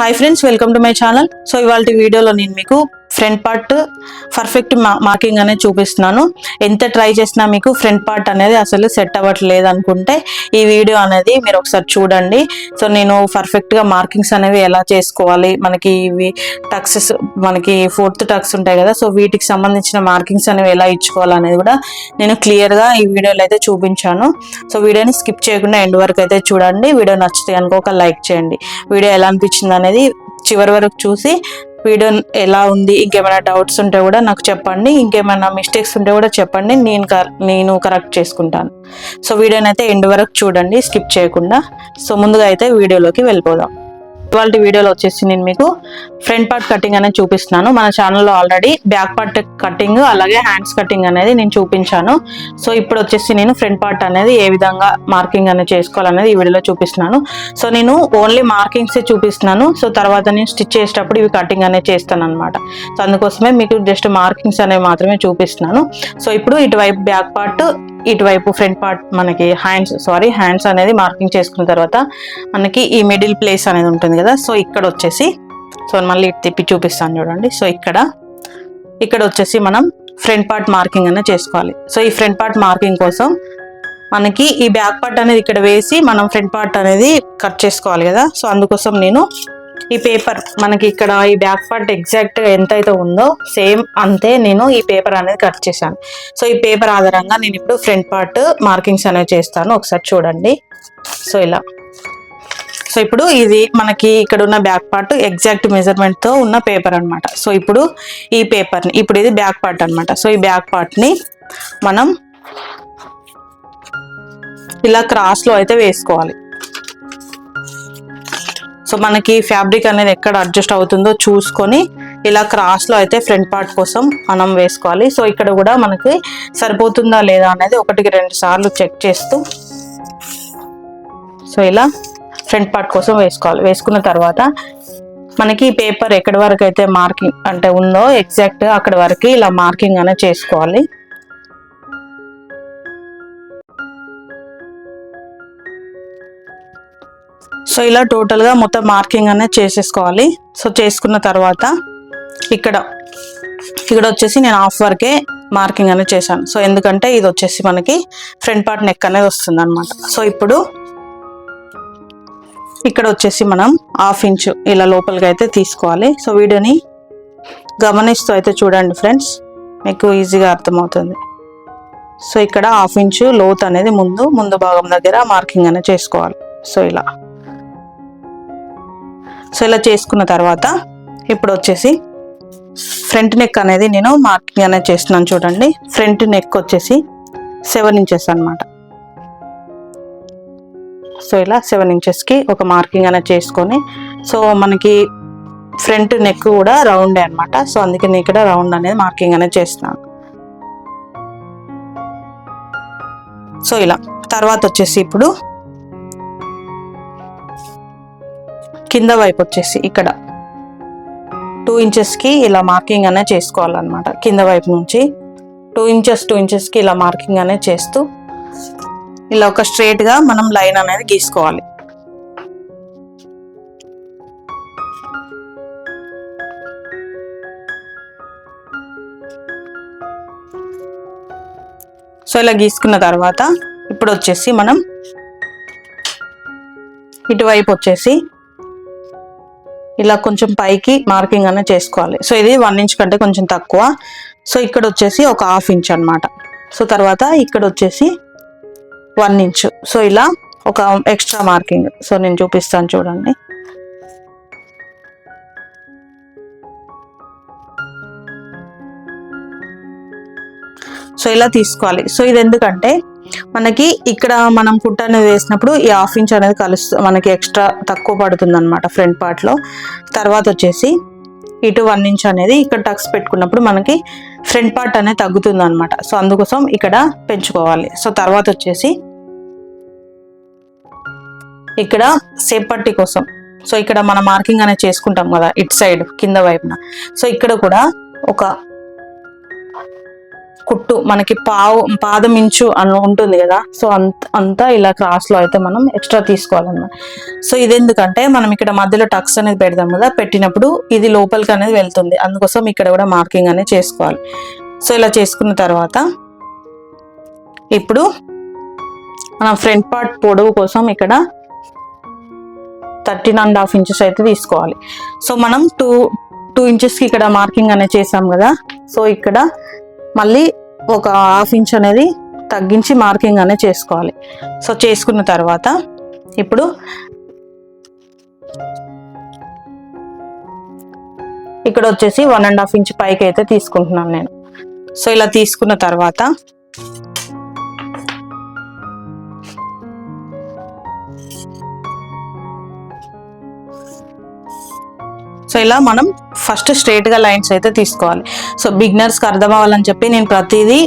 Hi friends welcome to my channel so ఇవాళ వీడియోలో నేను మీకు ఫ్రంట్ పార్ట్ పర్ఫెక్ట్ మార్కింగ్ అనేది చూపిస్తున్నాను. ఎంత ట్రై చేసినా మీకు ఫ్రంట్ పార్ట్ అనేది అసలు సెట్ అవ్వట్లేదు అనుకుంటే ఈ వీడియో అనేది మీరు ఒకసారి చూడండి. సో నేను పర్ఫెక్ట్గా మార్కింగ్స్ అనేవి ఎలా చేసుకోవాలి? మనకి ఇవి టక్సెస్ మనకి ఫోర్త్ టక్స్ ఉంటాయి కదా సో వీటికి సంబంధించిన మార్కింగ్స్ అనేవి ఎలా ఇచ్చుకోవాలనేది కూడా నేను క్లియర్గా ఈ వీడియోలో అయితే చూపించాను. సో వీడియోని స్కిప్ చేయకుండా ఎండ్ వరకు అయితే చూడండి. వీడియో నచ్చితే కనుక ఒక లైక్ చేయండి. వీడియో ఎలా అనిపించింది అనేది చివరి వరకు చూసి వీడియో ఎలా ఉంది ఇంకేమైనా డౌట్స్ ఉంటే కూడా నాకు చెప్పండి ఇంకేమైనా మిస్టేక్స్ ఉంటే కూడా చెప్పండి నేను కర- నేను కరెక్ట్ చేసుకుంటాను. సో వీడియోని అయితే ఎండ్ వరకు చూడండి స్కిప్ చేయకుండా. సో ముందుగా అయితే వీడియోలోకి వెళ్ళిపోదాం. ఇవాళ వీడియోలో వచ్చేసి నేను మీకు ఫ్రంట్ పార్ట్ కటింగ్ అనేది చూపిస్తున్నాను. మన ఛానల్లో ఆల్రెడీ బ్యాక్ పార్ట్ కటింగ్ అలాగే హ్యాండ్స్ కటింగ్ అనేది నేను చూపించాను. సో ఇప్పుడు వచ్చేసి నేను ఫ్రంట్ పార్ట్ అనేది ఏ విధంగా మార్కింగ్ అనేది చేసుకోవాలనేది ఈ వీడియోలో చూపిస్తున్నాను. సో నేను ఓన్లీ మార్కింగ్స్ చూపిస్తున్నాను. సో తర్వాత నేను స్టిచ్ చేసేటప్పుడు ఇవి కటింగ్ అనేది చేస్తాను అనమాట సో అందుకోసమే మీకు జస్ట్ మార్కింగ్స్ అనేవి మాత్రమే చూపిస్తున్నాను. సో ఇప్పుడు ఇటువైపు బ్యాక్ పార్ట్ ఇటువైపు ఫ్రంట్ పార్ట్ మనకి హ్యాండ్స్ సారీ హ్యాండ్స్ అనేది మార్కింగ్ చేసుకున్న తర్వాత మనకి ఈ మిడిల్ ప్లేస్ అనేది ఉంటుంది కదా సో ఇక్కడ వచ్చేసి సో మళ్ళీ ఇటు తిప్పి చూపిస్తాను చూడండి. సో ఇక్కడ ఇక్కడ వచ్చేసి మనం ఫ్రంట్ పార్ట్ మార్కింగ్ అనేది చేసుకోవాలి. సో ఈ ఫ్రంట్ పార్ట్ మార్కింగ్ కోసం మనకి ఈ బ్యాక్ పార్ట్ అనేది ఇక్కడ వేసి మనం ఫ్రంట్ పార్ట్ అనేది కట్ చేసుకోవాలి కదా సో అందుకోసం నేను ఈ పేపర్ మనకి ఇక్కడ ఈ బ్యాక్ పార్ట్ ఎగ్జాక్ట్ ఎంత అయితే ఉందో సేమ్ అంతే నేను ఈ పేపర్ అనేది కట్ చేశాను. సో ఈ పేపర్ ఆధారంగా నేను ఇప్పుడు ఫ్రంట్ పార్ట్ మార్కింగ్స్ అనేవి చేస్తాను. ఒకసారి చూడండి. సో ఇలా. సో ఇప్పుడు ఇది మనకి ఇక్కడ ఉన్న బ్యాక్ పార్ట్ ఎగ్జాక్ట్ మెజర్మెంట్తో ఉన్న పేపర్ అనమాట సో ఇప్పుడు ఈ పేపర్ని ఇప్పుడు ఇది బ్యాక్ పార్ట్ అనమాట సో ఈ బ్యాక్ పార్ట్ని మనం ఇలా క్రాస్లో అయితే వేసుకోవాలి. సో మనకి ఫ్యాబ్రిక్ అనేది ఎక్కడ అడ్జస్ట్ అవుతుందో చూసుకొని ఇలా క్రాస్లో అయితే ఫ్రంట్ పార్ట్ కోసం మనం వేసుకోవాలి. సో ఇక్కడ కూడా మనకి సరిపోతుందా లేదా అనేది ఒకటికి రెండు సార్లు చెక్ చేస్తూ సో ఇలా ఫ్రంట్ పార్ట్ కోసం వేసుకోవాలి. వేసుకున్న తర్వాత మనకి పేపర్ ఎక్కడి వరకు అయితే మార్కింగ్ అంటే ఉందో ఎగ్జాక్ట్ అక్కడ వరకు ఇలా మార్కింగ్ అనేది చేసుకోవాలి. సో ఇలా టోటల్గా మొత్తం మార్కింగ్ అనేది చేసేసుకోవాలి. సో చేసుకున్న తర్వాత ఇక్కడ ఇక్కడ వచ్చేసి నేను హాఫ్ వరకే మార్కింగ్ అనేది చేశాను. సో ఎందుకంటే ఇది వచ్చేసి మనకి ఫ్రంట్ పార్ట్ నెక్ అనేది వస్తుంది అనమాట సో ఇప్పుడు ఇక్కడ వచ్చేసి మనం హాఫ్ ఇంచ్ ఇలా లోపలికి అయితే తీసుకోవాలి. సో వీడియోని గమనిస్తూ అయితే చూడండి ఫ్రెండ్స్ మీకు ఈజీగా అర్థమవుతుంది. సో ఇక్కడ హాఫ్ ఇంచు లోత్ అనేది ముందు ముందు భాగం దగ్గర మార్కింగ్ అనేది చేసుకోవాలి. సో ఇలా. సో ఇలా చేసుకున్న తర్వాత ఇప్పుడు వచ్చేసి ఫ్రంట్ నెక్ అనేది నేను మార్కింగ్ అనేది చేస్తున్నాను చూడండి. ఫ్రంట్ నెక్ వచ్చేసి సెవెన్ ఇంచెస్ అనమాట సో ఇలా సెవెన్ ఇంచెస్కి ఒక మార్కింగ్ అనేది చేసుకొని సో మనకి ఫ్రంట్ నెక్ కూడా రౌండే అనమాట సో అందుకే నేను ఇక్కడ రౌండ్ అనేది మార్కింగ్ అనేది చేస్తున్నాను. సో ఇలా తర్వాత వచ్చేసి ఇప్పుడు కింద వైపు వచ్చేసి ఇక్కడ. టూ ఇంచెస్కి ఇలా మార్కింగ్ అనేది చేసుకోవాలన్నమాట. కింద వైపు నుంచి టూ ఇంచెస్ టూ ఇంచెస్కి ఇలా మార్కింగ్ అనేది చేస్తూ ఇలా ఒక స్ట్రేట్గా మనం లైన్ అనేది గీసుకోవాలి. సో ఇలా గీసుకున్న తర్వాత ఇప్పుడు వచ్చేసి మనం ఇటువైపు వచ్చేసి ఇలా కొంచెం పైకి మార్కింగ్ అనేది చేసుకోవాలి. సో ఇది వన్ ఇంచ్ కంటే కొంచెం తక్కువ. సో ఇక్కడ వచ్చేసి ఒక హాఫ్ ఇంచ్ అనమాట సో తర్వాత ఇక్కడ వచ్చేసి వన్ ఇంచ్. సో ఇలా ఒక ఎక్స్ట్రా మార్కింగ్. సో నేను చూపిస్తాను చూడండి. సో ఇలా తీసుకోవాలి. సో ఇది ఎందుకంటే మనకి ఇక్కడ మనం కుట్ట అనేది వేసినప్పుడు ఈ హాఫ్ ఇంచ్ అనేది కలుస్తు మనకి ఎక్స్ట్రా తక్కువ పడుతుంది అనమాట ఫ్రంట్ పార్ట్లో తర్వాత వచ్చేసి ఇటు వన్ ఇంచ్ అనేది ఇక్కడ టక్స్ పెట్టుకున్నప్పుడు మనకి ఫ్రంట్ పార్ట్ అనేది తగ్గుతుంది అనమాట సో అందుకోసం ఇక్కడ పెంచుకోవాలి. సో తర్వాత వచ్చేసి ఇక్కడ సేపట్టి కోసం. సో ఇక్కడ మన మార్కింగ్ అనేది చేసుకుంటాం కదా ఇట్ సైడ్ కింద వైపున. సో ఇక్కడ కూడా ఒక కుట్టు మనకి పావు పాదం ఇంచు అని ఉంటుంది కదా. సో అంత అంతా ఇలా క్రాస్లో అయితే మనం ఎక్స్ట్రా తీసుకోవాలన్నమాట. సో ఇది ఎందుకంటే మనం ఇక్కడ మధ్యలో టక్స్ అనేది పెడతాం కదా పెట్టినప్పుడు ఇది లోపలికి అనేది వెళ్తుంది. అందుకోసం ఇక్కడ కూడా మార్కింగ్ అనేది చేసుకోవాలి. సో ఇలా చేసుకున్న తర్వాత ఇప్పుడు మనం ఫ్రంట్ పార్ట్ పొడవు కోసం ఇక్కడ థర్టీన్ అండ్ హాఫ్ ఇంచెస్ అయితే తీసుకోవాలి. సో మనం టూ టూ ఇంచెస్కి ఇక్కడ మార్కింగ్ అనేది చేసాం కదా. సో ఇక్కడ మళ్ళీ ఒక హాఫ్ ఇంచ్ అనేది తగ్గించి మార్కింగ్ అనేది చేసుకోవాలి. సో చేసుకున్న తర్వాత ఇప్పుడు ఇక్కడ వచ్చేసి వన్ అండ్ హాఫ్ ఇంచ్ పైకి అయితే తీసుకుంటున్నాను నేను. సో ఇలా తీసుకున్న తర్వాత సో ఇలా మనం ఫస్ట్ స్ట్రేట్గా లైన్స్ అయితే తీసుకోవాలి. సో బిగ్నర్స్కి అర్థం అవ్వాలని చెప్పి నేను ప్రతిదీ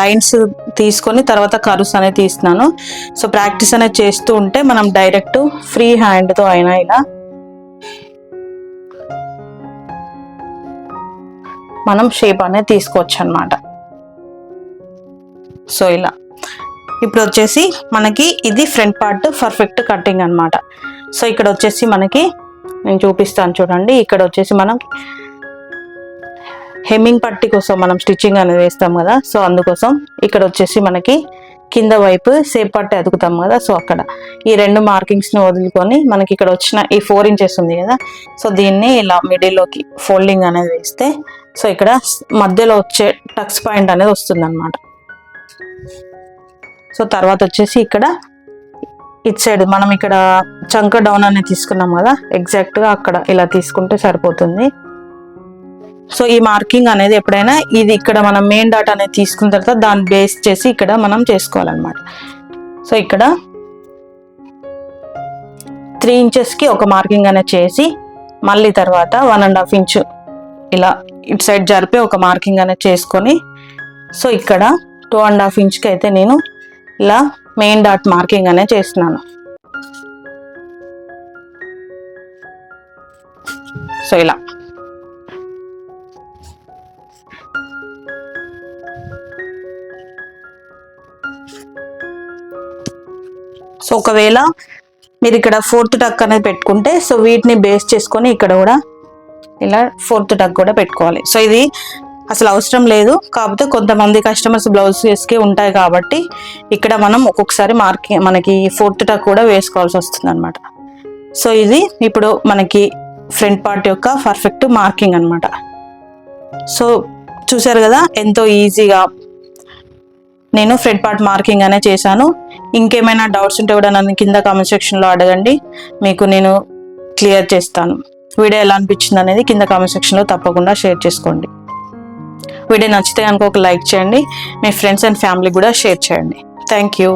లైన్స్ తీసుకొని తర్వాత కరుస్ అనేది తీస్తున్నాను. సో ప్రాక్టీస్ అనేది చేస్తూ ఉంటే మనం డైరెక్ట్ ఫ్రీ హ్యాండ్తో అయినా ఇలా మనం షేప్ అనేది తీసుకోవచ్చు అనమాట సో ఇలా. ఇప్పుడు వచ్చేసి మనకి ఇది ఫ్రంట్ పార్ట్ పర్ఫెక్ట్ కటింగ్ అనమాట సో ఇక్కడ వచ్చేసి మనకి నేను చూపిస్తాను చూడండి. ఇక్కడ వచ్చేసి మనం హెమ్మింగ్ పట్టి కోసం మనం స్టిచ్చింగ్ అనేది వేస్తాం కదా. సో అందుకోసం ఇక్కడ వచ్చేసి మనకి కింద వైపు సేప్ పట్టి అతుకుతాం కదా. సో అక్కడ ఈ రెండు మార్కింగ్స్ని వదులుకొని మనకి ఇక్కడ వచ్చిన ఈ ఫోర్ ఇంచెస్ ఉంది కదా. సో దీన్ని ఇలా మిడిల్లోకి ఫోల్డింగ్ అనేది వేస్తే సో ఇక్కడ మధ్యలో వచ్చే టక్స్ పాయింట్ అనేది వస్తుంది సో తర్వాత వచ్చేసి ఇక్కడ ఇట్ సైడ్ మనం ఇక్కడ చంక డౌన్ అనేది తీసుకున్నాం కదా ఎగ్జాక్ట్గా అక్కడ ఇలా తీసుకుంటే సరిపోతుంది. సో ఈ మార్కింగ్ అనేది ఎప్పుడైనా ఇది ఇక్కడ మనం మెయిన్ డాట్ అనేది తీసుకున్న తర్వాత దాన్ని బేస్ చేసి ఇక్కడ మనం చేసుకోవాలన్నమాట. సో ఇక్కడ త్రీ ఇంచెస్కి ఒక మార్కింగ్ అనేది చేసి మళ్ళీ తర్వాత వన్ అండ్ హాఫ్ ఇంచు ఇలా ఇటు సైడ్ జరిపి ఒక మార్కింగ్ అనేది చేసుకొని సో ఇక్కడ టూ అండ్ హాఫ్ ఇంచ్కి అయితే నేను ఇలా మెయిన్ డాట్ మార్కింగ్ అనే చేస్తున్నాను. సో ఇలా. సో ఒకవేళ మీరు ఇక్కడ ఫోర్త్ టక్ అనేది పెట్టుకుంటే సో వీటిని బేస్ చేసుకొని ఇక్కడ కూడా ఇలా ఫోర్త్ టక్ కూడా పెట్టుకోవాలి. సో ఇది అసలు అవసరం లేదు. కాకపోతే కొంతమంది కస్టమర్స్ బ్లౌజెస్కి ఉంటాయి కాబట్టి ఇక్కడ మనం ఒక్కొక్కసారి మార్కి మనకి ఫోర్త్ టక్ కూడా వేసుకోవాల్సి వస్తుంది అనమాట సో ఇది ఇప్పుడు మనకి ఫ్రంట్ పార్ట్ యొక్క పర్ఫెక్ట్ మార్కింగ్ అన్నమాట. సో చూసారు కదా ఎంతో ఈజీగా నేను ఫ్రంట్ పార్ట్ మార్కింగ్ అనే చేశాను. ఇంకేమైనా డౌట్స్ ఉంటే కూడా నన్ను కింద కామెంట్ సెక్షన్లో అడగండి. మీకు నేను క్లియర్ చేస్తాను. వీడియో ఎలా అనిపించింది అనేది కింద కామెంట్ సెక్షన్లో తప్పకుండా షేర్ చేసుకోండి. వీడియో నచ్చితే కనుక ఒక లైక్ చేయండి. మీ ఫ్రెండ్స్ అండ్ ఫ్యామిలీ కూడా షేర్ చేయండి. Thank you